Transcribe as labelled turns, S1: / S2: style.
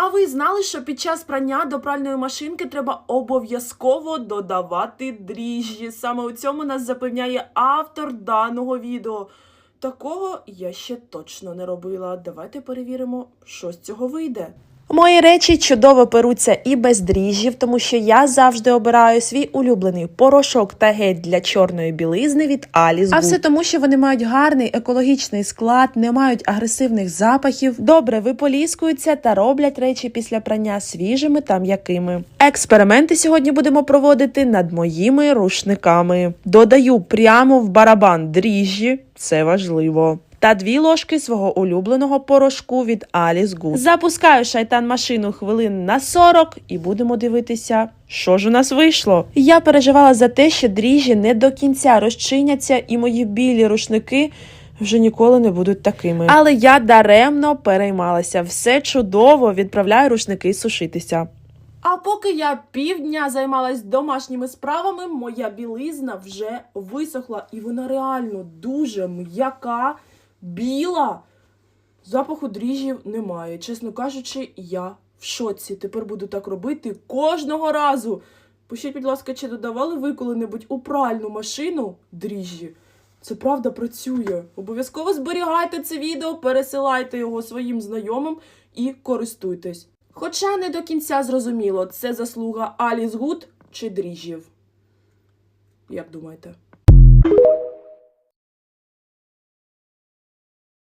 S1: А ви знали, що під час прання до пральної машинки треба обов'язково додавати дріжджі? Саме у цьому нас запевняє автор даного відео. Такого я ще точно не робила. Давайте перевіримо, що з цього вийде. Мої речі чудово перуться і без дріжджів, тому що я завжди обираю свій улюблений порошок та гель для чорної білизни від Alice А все тому, що вони мають гарний екологічний склад, не мають агресивних запахів, добре виполіскуються та роблять речі після прання свіжими та м'якими. Експерименти сьогодні будемо проводити над моїми рушниками. Додаю прямо в барабан дріжджі, це важливо та дві ложки свого улюбленого порошку від Alice Good. Запускаю шайтан машину хвилин на 40 і будемо дивитися, що ж у нас вийшло. Я переживала за те, що дріжджі не до кінця розчиняться, і мої білі рушники. Вже ніколи не будуть такими. Але я даремно переймалася. Все чудово, відправляю рушники сушитися. А поки я півдня займалась домашніми справами, моя білизна вже висохла, і вона реально дуже м'яка, біла. Запаху дріжджів немає. Чесно кажучи, я в шоці. Тепер буду так робити кожного разу. Пишіть, будь ласка, чи додавали ви коли-небудь у пральну машину дріжджі? Це правда працює. Обов'язково зберігайте це відео, пересилайте його своїм знайомим і користуйтесь. Хоча не до кінця зрозуміло, це заслуга Аліс Гуд чи дріжджів. Як думаєте?